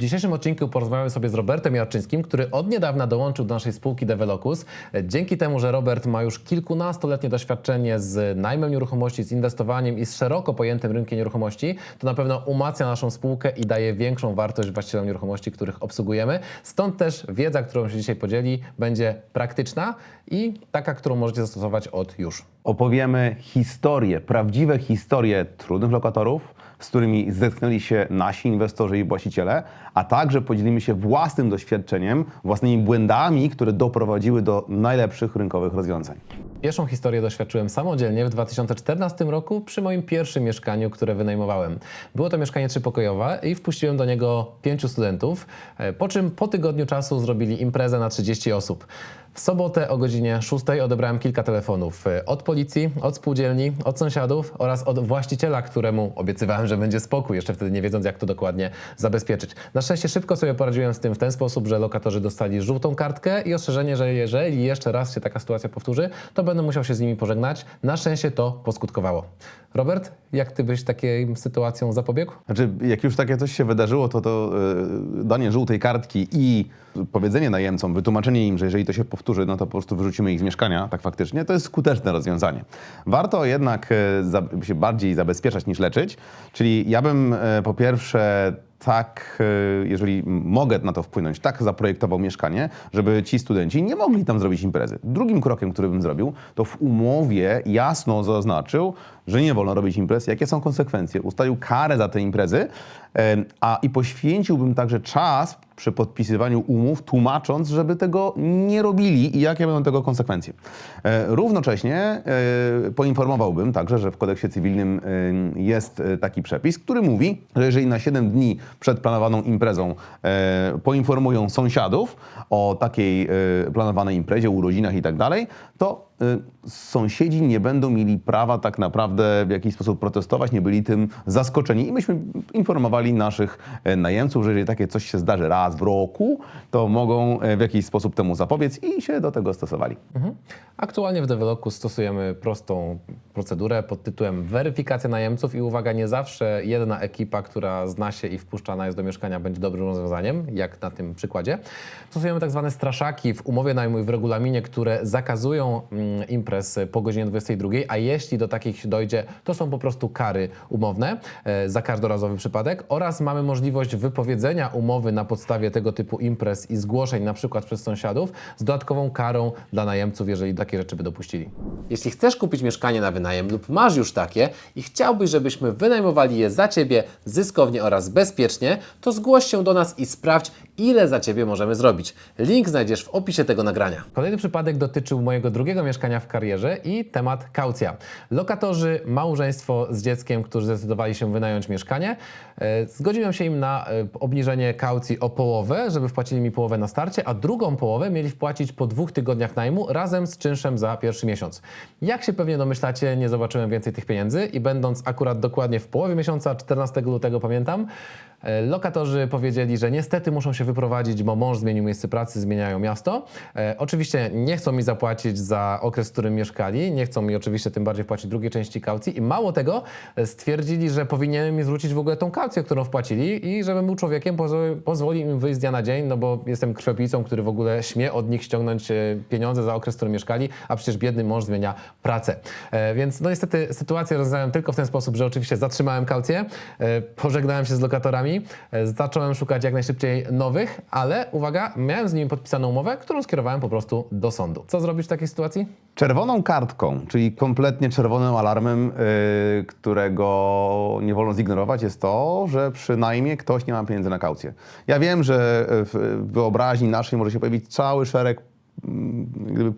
W dzisiejszym odcinku porozmawiamy sobie z Robertem Jarczyńskim, który od niedawna dołączył do naszej spółki Develocus. Dzięki temu, że Robert ma już kilkunastoletnie doświadczenie z najmem nieruchomości, z inwestowaniem i z szeroko pojętym rynkiem nieruchomości, to na pewno umacnia naszą spółkę i daje większą wartość właścicielom nieruchomości, których obsługujemy. Stąd też wiedza, którą się dzisiaj podzieli, będzie praktyczna i taka, którą możecie zastosować od już. Opowiemy historie, prawdziwe historie trudnych lokatorów, z którymi zetknęli się nasi inwestorzy i właściciele, a także podzielimy się własnym doświadczeniem, własnymi błędami, które doprowadziły do najlepszych rynkowych rozwiązań. Pierwszą historię doświadczyłem samodzielnie w 2014 roku przy moim pierwszym mieszkaniu, które wynajmowałem. Było to mieszkanie trzypokojowe i wpuściłem do niego pięciu studentów, e, po czym po tygodniu czasu zrobili imprezę na 30 osób. W sobotę o godzinie 6 odebrałem kilka telefonów e, od policji, od spółdzielni, od sąsiadów oraz od właściciela, któremu obiecywałem, że będzie spokój, jeszcze wtedy nie wiedząc, jak to dokładnie zabezpieczyć. Na szczęście szybko sobie poradziłem z tym w ten sposób, że lokatorzy dostali żółtą kartkę i ostrzeżenie, że jeżeli jeszcze raz się taka sytuacja powtórzy, to będę musiał się z nimi pożegnać. Na szczęście to poskutkowało. Robert, jak ty byś takiej sytuacją zapobiegł? Znaczy, jak już takie coś się wydarzyło, to to yy, danie żółtej kartki i powiedzenie najemcom, wytłumaczenie im, że jeżeli to się powtórzy, no to po prostu wyrzucimy ich z mieszkania, tak faktycznie, to jest skuteczne rozwiązanie. Warto jednak e, się bardziej zabezpieczać niż leczyć, czyli ja bym e, po pierwsze tak, e, jeżeli mogę na to wpłynąć, tak zaprojektował mieszkanie, żeby ci studenci nie mogli tam zrobić imprezy. Drugim krokiem, który bym zrobił, to w umowie jasno zaznaczył, że nie wolno robić imprez, jakie są konsekwencje. Ustalił karę za te imprezy, a i poświęciłbym także czas przy podpisywaniu umów, tłumacząc, żeby tego nie robili i jakie będą tego konsekwencje. E, Równocześnie e, poinformowałbym także, że w kodeksie cywilnym jest e, taki przepis, który mówi, że jeżeli na 7 dni przed planowaną imprezą poinformują sąsiadów o takiej planowanej imprezie, urodzinach i tak dalej, to sąsiedzi nie będą mieli prawa tak naprawdę w jakiś sposób protestować, nie byli tym zaskoczeni. I myśmy informowali naszych e, najemców, że jeżeli takie coś się zdarzy raz w roku, to mogą e, w jakiś sposób temu zapobiec i się do tego stosowali. Mhm. Aktualnie w Develoku stosujemy prostą procedurę pod tytułem weryfikacja najemców i uwaga, nie zawsze jedna ekipa, która zna się i wpuszcza najazd do mieszkania będzie dobrym rozwiązaniem, jak na tym przykładzie. Stosujemy tak zwane straszaki w umowie najmu i w regulaminie, które zakazują mm, imprez po godzinie 22, a jeśli do takich dojdzie, to są po prostu kary umowne e, za każdorazowy przypadek oraz mamy możliwość wypowiedzenia umowy na podstawie tego typu imprez i zgłoszeń na przykład przez sąsiadów z dodatkową karą dla najemców, jeżeli takie rzeczy by dopuścili. Jeśli chcesz kupić mieszkanie na wynajem lub masz już takie i chciałbyś, żebyśmy wynajmowali je za Ciebie zyskownie oraz bezpiecznie, to zgłoś się do nas i sprawdź, ile za Ciebie możemy zrobić. Link znajdziesz w opisie tego nagrania. Kolejny przypadek dotyczył mojego drugiego mieszkania w karierze i temat kaucja. Lokatorzy, małżeństwo z dzieckiem, którzy zdecydowali się wynająć mieszkanie, e, zgodziłem się im na e, obniżenie kaucji o połowę, żeby wpłacili mi połowę na starcie, a drugą połowę mieli wpłacić po dwóch tygodniach najmu razem z czynszem za pierwszy miesiąc. Jak się pewnie domyślacie, nie zobaczyłem więcej tych pieniędzy i będąc akurat dokładnie w połowie miesiąca, 14 lutego pamiętam, lokatorzy powiedzieli, że niestety muszą się wyprowadzić, bo mąż zmienił miejsce pracy, zmieniają miasto. E, oczywiście nie chcą mi zapłacić za okres, w którym mieszkali, nie chcą mi oczywiście tym bardziej wpłacić drugiej części kaucji i mało tego e, stwierdzili, że powinienem mi zwrócić w ogóle tą kaucję, którą wpłacili i żebym był człowiekiem, pozwoli, pozwoli im wyjść z dnia na dzień, no bo jestem krwiopijcą, który w ogóle śmie od nich ściągnąć e, pieniądze za okres, w którym mieszkali, a przecież biedny mąż zmienia pracę. E, więc no niestety sytuację rozwiązałem tylko w ten sposób, że oczywiście zatrzymałem kaucję, e, pożegnałem się z lokatorami, e, zacząłem szukać jak najszybciej nowych, ale uwaga, miałem z nimi podpisaną umowę, którą skierowałem po prostu do sądu. Co zrobić w takiej sytuacji? Czerwoną kartką, czyli kompletnie czerwonym alarmem, yy, którego nie wolno zignorować, jest to, że przynajmniej ktoś nie ma pieniędzy na kaucję. Ja wiem, że w wyobraźni naszej może się pojawić cały szereg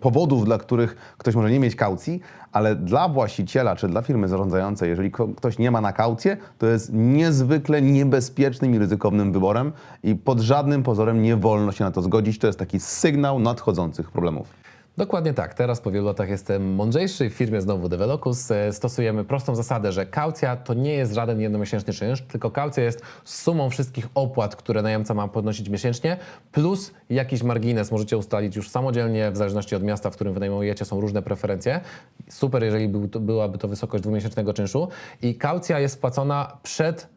powodów, dla których ktoś może nie mieć kaucji, ale dla właściciela czy dla firmy zarządzającej, jeżeli ktoś nie ma na kaucję, to jest niezwykle niebezpiecznym i ryzykownym wyborem i pod żadnym pozorem nie wolno się na to zgodzić. To jest taki sygnał nadchodzących problemów. Dokładnie tak. Teraz po wielu latach jestem mądrzejszy. W firmie znowu Develocus e, stosujemy prostą zasadę, że kaucja to nie jest żaden jednomiesięczny czynsz, tylko kaucja jest sumą wszystkich opłat, które najemca ma podnosić miesięcznie, plus jakiś margines możecie ustalić już samodzielnie, w zależności od miasta, w którym wynajmujecie, są różne preferencje. Super, jeżeli byłaby to wysokość dwumiesięcznego czynszu. I kaucja jest wpłacona przed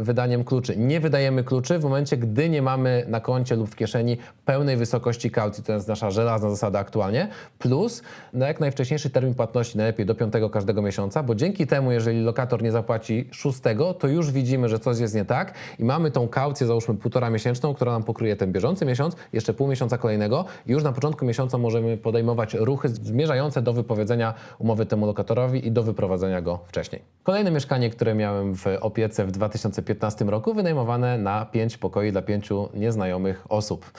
wydaniem kluczy. Nie wydajemy kluczy w momencie, gdy nie mamy na koncie lub w kieszeni pełnej wysokości kaucji. To jest nasza żelazna zasada aktualnie. Plus na jak najwcześniejszy termin płatności, najlepiej do piątego każdego miesiąca, bo dzięki temu, jeżeli lokator nie zapłaci szóstego, to już widzimy, że coś jest nie tak i mamy tą kaucję, załóżmy półtora miesięczną, która nam pokryje ten bieżący miesiąc, jeszcze pół miesiąca kolejnego i już na początku miesiąca możemy podejmować ruchy zmierzające do wypowiedzenia umowy temu lokatorowi i do wyprowadzenia go wcześniej. Kolejne mieszkanie, które miałem w opiece w 2015 roku, wynajmowane na pięć pokoi dla pięciu nieznajomych osób.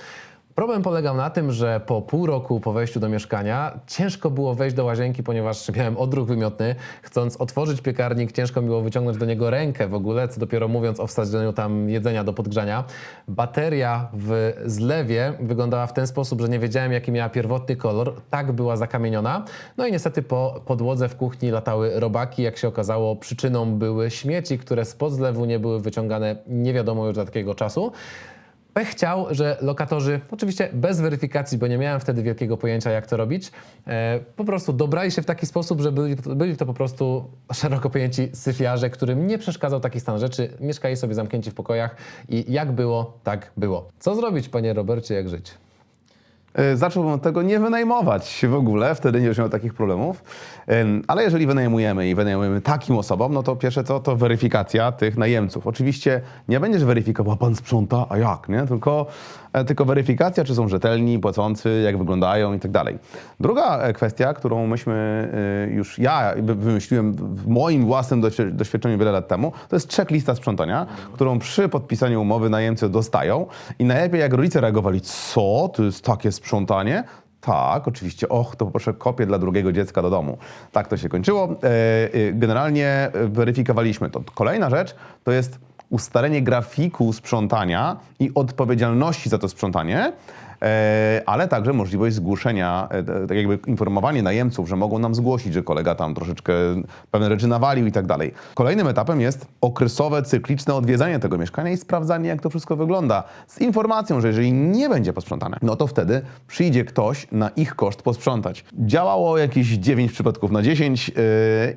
Problem polegał na tym, że po pół roku po wejściu do mieszkania ciężko było wejść do łazienki, ponieważ miałem odruch wymiotny. Chcąc otworzyć piekarnik, ciężko było wyciągnąć do niego rękę w ogóle, co dopiero mówiąc o wsadzeniu tam jedzenia do podgrzania. Bateria w zlewie wyglądała w ten sposób, że nie wiedziałem, jaki miała pierwotny kolor. Tak była zakamieniona. No i niestety po podłodze w kuchni latały robaki. Jak się okazało, przyczyną były śmieci, które spod zlewu nie były wyciągane nie wiadomo już od jakiego czasu. Pech chciał, że lokatorzy, oczywiście bez weryfikacji, bo nie miałem wtedy wielkiego pojęcia, jak to robić, e, po prostu dobrali się w taki sposób, że byli, byli to po prostu szeroko pojęci syfiarze, którym nie przeszkadzał taki stan rzeczy. Mieszkali sobie zamknięci w pokojach i jak było, tak było. Co zrobić, panie Robercie, jak żyć? E, Zacząłbym od tego nie wynajmować w ogóle, wtedy nie będziesz miał takich problemów. Em, Ale jeżeli wynajmujemy i wynajmujemy takim osobom, no to pierwsze co, to weryfikacja tych najemców. Oczywiście nie będziesz weryfikował, pan sprząta, a jak, nie? Tylko, tylko weryfikacja, czy są rzetelni, płacący, jak wyglądają i tak dalej. Druga e, kwestia, którą myśmy e, już, ja wymyśliłem w moim własnym doświ- doświadczeniu wiele lat temu, to jest checklista sprzątania, którą przy podpisaniu umowy najemcy dostają i najlepiej jak rodzice reagowali, co, to jest takie sprzątanie? Tak, oczywiście. Och, to poproszę kopię dla drugiego dziecka do domu. Tak to się kończyło. E, e, Generalnie e, weryfikowaliśmy to. Kolejna rzecz to jest ustalenie grafiku sprzątania i odpowiedzialności za to sprzątanie. E, ale także możliwość zgłoszenia, e, tak jakby informowanie najemców, że mogą nam zgłosić, że kolega tam troszeczkę pewne rzeczy nawalił i tak dalej. Kolejnym etapem jest okresowe, cykliczne odwiedzanie tego mieszkania i sprawdzanie, jak to wszystko wygląda. Z informacją, że jeżeli nie będzie posprzątane, no to wtedy przyjdzie ktoś na ich koszt posprzątać. Działało jakieś 9 przypadków na 10 yy,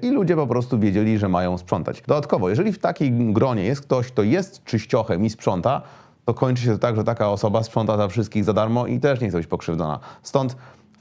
i ludzie po prostu wiedzieli, że mają sprzątać. Dodatkowo, jeżeli w takiej gronie jest ktoś, kto jest czyściochem i sprząta, to kończy się to tak, że taka osoba sprząta za wszystkich za darmo i też nie chce być pokrzywdzona. Stąd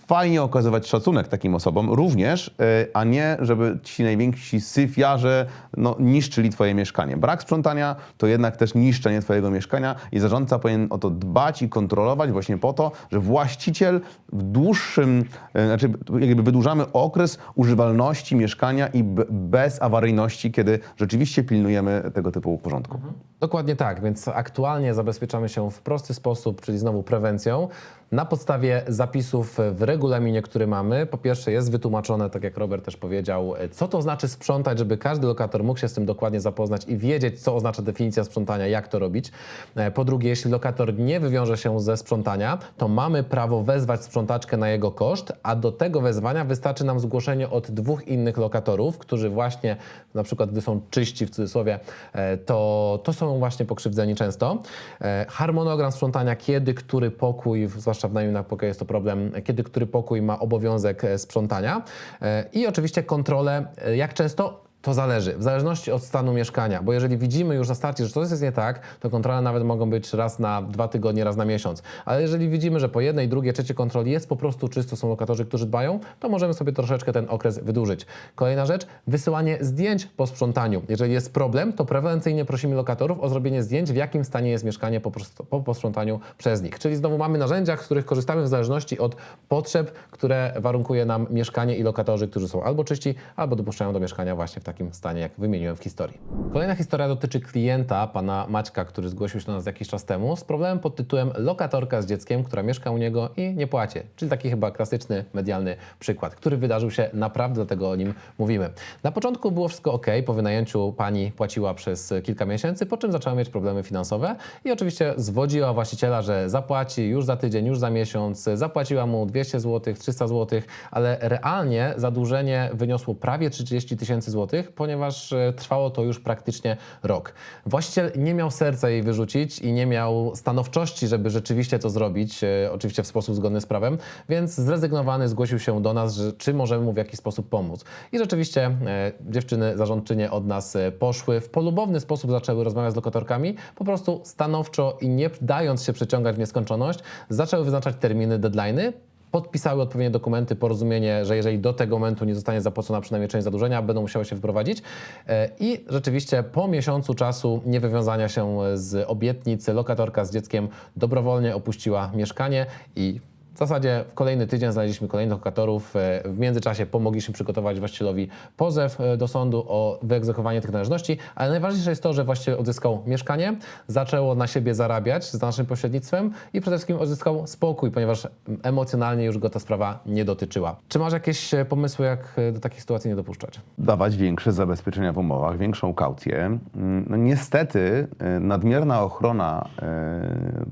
fajnie okazywać szacunek takim osobom również, y, a nie, żeby ci najwięksi syfiarze no, niszczyli twoje mieszkanie. Brak sprzątania to jednak też niszczenie twojego mieszkania i zarządca powinien o to dbać i kontrolować właśnie po to, że właściciel w dłuższym, y, znaczy jakby wydłużamy okres używalności mieszkania i bez awaryjności, kiedy rzeczywiście pilnujemy tego typu porządku. Dokładnie tak, więc aktualnie zabezpieczamy się w prosty sposób, czyli znowu prewencją. Na podstawie zapisów w regulaminie, który mamy, po pierwsze jest wytłumaczone, tak jak Robert też powiedział, co to znaczy sprzątać, żeby każdy lokator mógł się z tym dokładnie zapoznać i wiedzieć, co oznacza definicja sprzątania, jak to robić. E, Po drugie, jeśli lokator nie wywiąże się ze sprzątania, to mamy prawo wezwać sprzątaczkę na jego koszt, a do tego wezwania wystarczy nam zgłoszenie od dwóch innych lokatorów, którzy właśnie, na przykład gdy są czyści w cudzysłowie, e, to, to są właśnie pokrzywdzeni często. E, Harmonogram sprzątania, kiedy który pokój, zwłaszcza w najmniej na pokoju jest to problem, kiedy który pokój ma obowiązek e, sprzątania. E, i oczywiście kontrolę, e, jak często to zależy, w zależności od stanu mieszkania, bo jeżeli widzimy już na starcie, że coś jest nie tak, to kontrole nawet mogą być raz na dwa tygodnie, raz na miesiąc. Ale jeżeli widzimy, że po jednej, drugiej, trzeciej kontroli jest po prostu czysto, są lokatorzy, którzy dbają, to możemy sobie troszeczkę ten okres wydłużyć. Kolejna rzecz, wysyłanie zdjęć po sprzątaniu. Jeżeli jest problem, to prewencyjnie prosimy lokatorów o zrobienie zdjęć, w jakim stanie jest mieszkanie po, pros- po posprzątaniu przez nich. Czyli znowu mamy narzędzia, z których korzystamy w zależności od potrzeb, które warunkuje nam mieszkanie i lokatorzy, którzy są albo czyści, albo dopuszczają do mieszkania właśnie w takim stanie, jak wymieniłem w historii. Kolejna historia dotyczy klienta, pana Maćka, który zgłosił się do nas jakiś czas temu z problemem pod tytułem lokatorka z dzieckiem, która mieszka u niego i nie płaci. Czyli taki chyba klasyczny, medialny przykład, który wydarzył się naprawdę, dlatego o nim mówimy. Na początku było wszystko ok, po wynajęciu pani płaciła przez kilka miesięcy, po czym zaczęła mieć problemy finansowe i oczywiście zwodziła właściciela, że zapłaci już za tydzień, już za miesiąc, zapłaciła mu 200 zł, 300 zł, ale realnie zadłużenie wyniosło prawie 30 tysięcy złotych, ponieważ e, trwało to już praktycznie rok. Właściciel nie miał serca jej wyrzucić i nie miał stanowczości, żeby rzeczywiście to zrobić, e, oczywiście w sposób zgodny z prawem, więc zrezygnowany zgłosił się do nas, że czy możemy mu w jakiś sposób pomóc. I rzeczywiście e, dziewczyny zarządczynie od nas poszły, w polubowny sposób zaczęły rozmawiać z lokatorkami, po prostu stanowczo i nie dając się przeciągać w nieskończoność, zaczęły wyznaczać terminy, deadline'y, podpisały odpowiednie dokumenty, porozumienie, że jeżeli do tego momentu nie zostanie zapłacona przynajmniej część zadłużenia, będą musiały się wprowadzić. E, I rzeczywiście po miesiącu czasu niewywiązania się z obietnic, lokatorka z dzieckiem dobrowolnie opuściła mieszkanie i w zasadzie w kolejny tydzień znaleźliśmy kolejnych lokatorów. E, W międzyczasie pomogliśmy przygotować właścicielowi pozew e, do sądu o wyegzekwowanie tych należności, ale najważniejsze jest to, że właściciel odzyskał mieszkanie, zaczęło na siebie zarabiać z naszym pośrednictwem i przede wszystkim odzyskał spokój, ponieważ emocjonalnie już go ta sprawa nie dotyczyła. Czy masz jakieś e, pomysły, jak do takich sytuacji nie dopuszczać? dawać większe zabezpieczenia w umowach, większą kaucję. Mm, No niestety nadmierna ochrona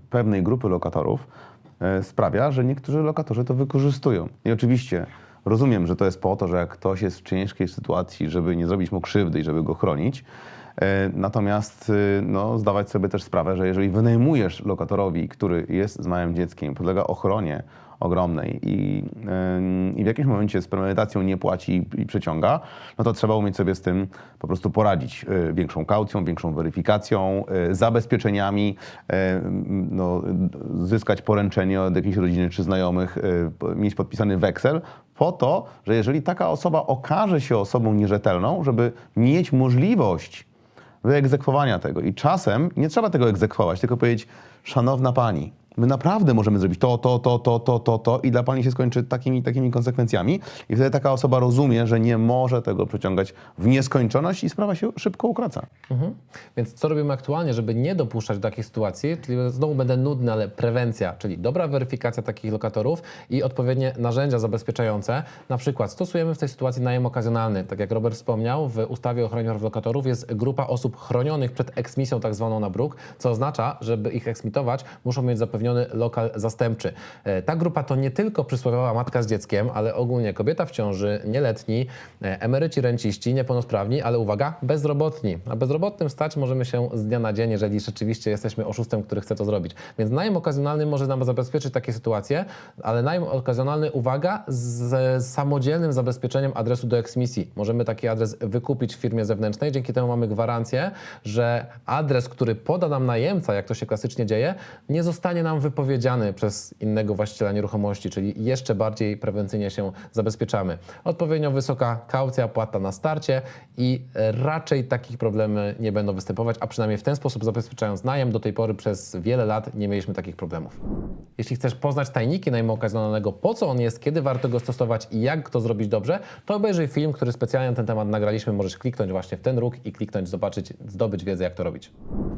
pewnej grupy lokatorów sprawia, że niektórzy lokatorzy to wykorzystują. I oczywiście rozumiem, że to jest po to, że jak ktoś jest w ciężkiej sytuacji, żeby nie zrobić mu krzywdy i żeby go chronić, y, Natomiast y, no, zdawać sobie też sprawę, że jeżeli wynajmujesz lokatorowi, który jest z małym dzieckiem, podlega ochronie ogromnej i, i w jakimś momencie z premedytacją nie płaci i przeciąga, no to trzeba umieć sobie z tym po prostu poradzić. Y, Większą kaucją, większą weryfikacją, y, zabezpieczeniami, y, no, zyskać poręczenie od jakiejś rodziny czy znajomych, mieć podpisany weksel, po to, że jeżeli taka osoba okaże się osobą nierzetelną, żeby mieć możliwość wyegzekwowania tego. I czasem nie trzeba tego egzekwować, tylko powiedzieć, szanowna pani, my naprawdę możemy zrobić to, to, to, to, to, to, to i dla pani się skończy takimi, takimi konsekwencjami. I wtedy taka osoba rozumie, że nie może tego przeciągać w nieskończoność i sprawa się szybko ukraca. Mhm. Więc co robimy aktualnie, żeby nie dopuszczać do takiej sytuacji? Czyli znowu będę nudny, ale prewencja, czyli dobra weryfikacja takich lokatorów i odpowiednie narzędzia zabezpieczające. Na przykład stosujemy w tej sytuacji najem okazjonalny. Tak jak Robert wspomniał, w ustawie o ochronie lokatorów jest grupa osób chronionych przed eksmisją tak zwaną na bruk, co oznacza, żeby ich eksmitować, muszą mieć lokal zastępczy. E, Ta grupa to nie tylko przysłowiowa matka z dzieckiem, ale ogólnie kobieta w ciąży, nieletni, e, emeryci, renciści, niepełnosprawni, ale uwaga, bezrobotni. A bezrobotnym stać możemy się z dnia na dzień, jeżeli rzeczywiście jesteśmy oszustem, który chce to zrobić. Więc najem okazjonalny może nam zabezpieczyć takie sytuacje, ale najem okazjonalny, uwaga, z samodzielnym zabezpieczeniem adresu do eksmisji. Możemy taki adres wykupić w firmie zewnętrznej, dzięki temu mamy gwarancję, że adres, który poda nam najemca, jak to się klasycznie dzieje, nie zostanie nam wypowiedziany przez innego właściciela nieruchomości, czyli jeszcze bardziej prewencyjnie się zabezpieczamy. Odpowiednio wysoka kaucja, płata na starcie i raczej takich problemy nie będą występować, a przynajmniej w ten sposób zabezpieczając najem, do tej pory przez wiele lat nie mieliśmy takich problemów. Jeśli chcesz poznać tajniki najmu okazjonalnego, po co on jest, kiedy warto go stosować i jak to zrobić dobrze, to obejrzyj film, który specjalnie na ten temat nagraliśmy. Możesz kliknąć właśnie w ten róg i kliknąć, zobaczyć, zdobyć wiedzę, jak to robić.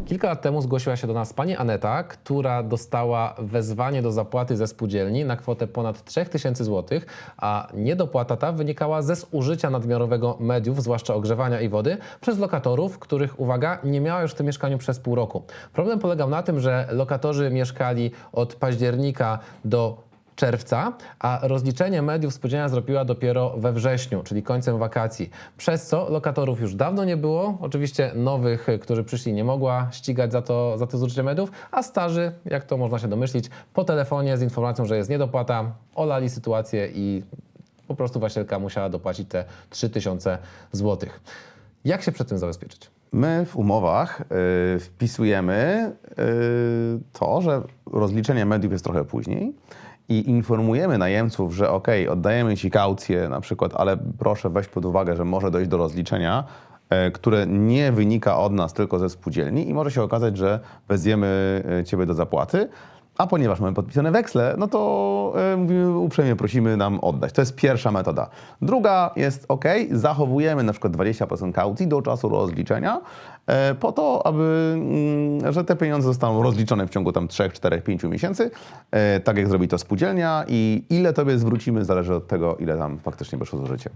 Kilka lat temu zgłosiła się do nas pani Aneta, która dostała wezwanie do zapłaty ze spółdzielni na kwotę ponad 3000 zł, a niedopłata ta wynikała ze zużycia nadmiarowego mediów, zwłaszcza ogrzewania i wody, przez lokatorów, których, uwaga, nie miała już w tym mieszkaniu przez pół roku. Problem polegał na tym, że lokatorzy mieszkali od października do czerwca, a rozliczenie mediów spółdzielnia zrobiła dopiero we wrześniu, czyli końcem wakacji. Przez co lokatorów już dawno nie było. Oczywiście nowych, którzy przyszli, nie mogła ścigać za to, za to zużycie mediów, a starzy, jak to można się domyślić, po telefonie z informacją, że jest niedopłata, olali sytuację i po prostu właścicielka musiała dopłacić te 3000 zł. Jak się przed tym zabezpieczyć? My w umowach y, wpisujemy y, to, że rozliczenie mediów jest trochę później i informujemy najemców, że ok, oddajemy ci kaucję na przykład, ale proszę weź pod uwagę, że może dojść do rozliczenia, y, które nie wynika od nas, tylko ze spółdzielni i może się okazać, że wezwiemy y, ciebie do zapłaty. A ponieważ mamy podpisane weksle, no to y, mówimy uprzejmie prosimy nam oddać. To jest pierwsza metoda. Druga jest ok, zachowujemy na przykład 20% kaucji do czasu rozliczenia, e, po to, aby, mm, że te pieniądze zostaną rozliczone w ciągu tam 3, 4, 5 miesięcy, e, tak jak zrobi to spółdzielnia i ile tobie zwrócimy zależy od tego, ile tam faktycznie wyszło zużycie.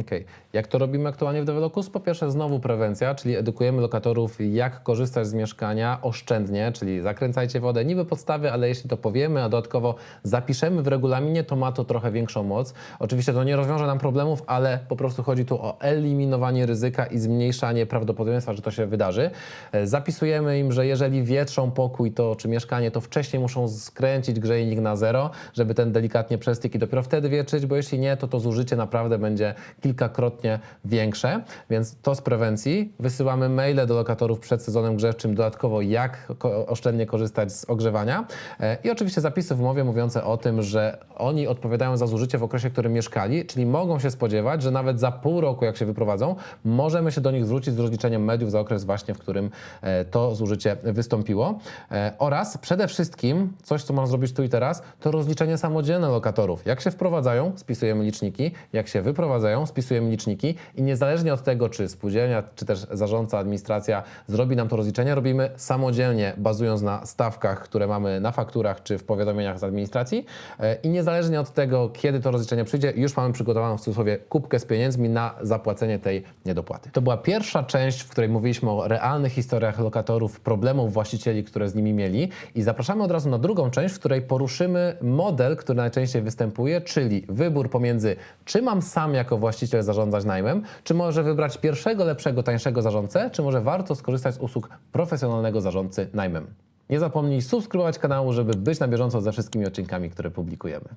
Okej. Jak to robimy aktualnie w Develokus? Po pierwsze znowu prewencja, czyli edukujemy lokatorów, jak korzystać z mieszkania oszczędnie, czyli zakręcajcie wodę, niby podstawy, ale jeśli to powiemy, a dodatkowo zapiszemy w regulaminie, to ma to trochę większą moc. Oczywiście to nie rozwiąże nam problemów, ale po prostu chodzi tu o eliminowanie ryzyka i zmniejszanie prawdopodobieństwa, że to się wydarzy. E, Zapisujemy im, że jeżeli wietrzą pokój to, czy mieszkanie, to wcześniej muszą skręcić grzejnik na zero, żeby ten delikatnie przestyk i dopiero wtedy wietrzyć, bo jeśli nie, to to zużycie naprawdę będzie kilkakrotnie większe. Więc to z prewencji. Wysyłamy maile do lokatorów przed sezonem grzewczym dodatkowo, jak oszczędnie korzystać z ogrzewania. E, I oczywiście zapisy w umowie mówiące o tym, że oni odpowiadają za zużycie w okresie, w którym mieszkali, czyli mogą się spodziewać, że nawet za pół roku, jak się wyprowadzą, możemy się do nich zwrócić z rozliczeniem mediów za okres właśnie, w którym e, to zużycie wystąpiło. E, Oraz przede wszystkim, coś co można zrobić tu i teraz, to rozliczenie samodzielne lokatorów. Jak się wprowadzają, spisujemy liczniki, jak się wyprowadzają, spisujemy liczniki i niezależnie od tego, czy spółdzielnia, czy też zarządca, administracja zrobi nam to rozliczenie, robimy samodzielnie, bazując na stawkach, które mamy na fakturach, czy w powiadomieniach z administracji E, i niezależnie od tego, kiedy to rozliczenie przyjdzie, już mamy przygotowaną w cudzysłowie kubkę z pieniędzmi na zapłacenie tej niedopłaty. To była pierwsza część, w której mówiliśmy o realnych historiach lokatorów, problemów właścicieli, które z nimi mieli i zapraszamy od razu na drugą część, w której poruszymy model, który najczęściej występuje, czyli wybór pomiędzy czy mam sam jako właściciel zarządzać najmem, czy może wybrać pierwszego, lepszego, tańszego zarządcę, czy może warto skorzystać z usług profesjonalnego zarządcy najmem. Nie zapomnij subskrybować kanału, żeby być na bieżąco ze wszystkimi odcinkami, które publikujemy.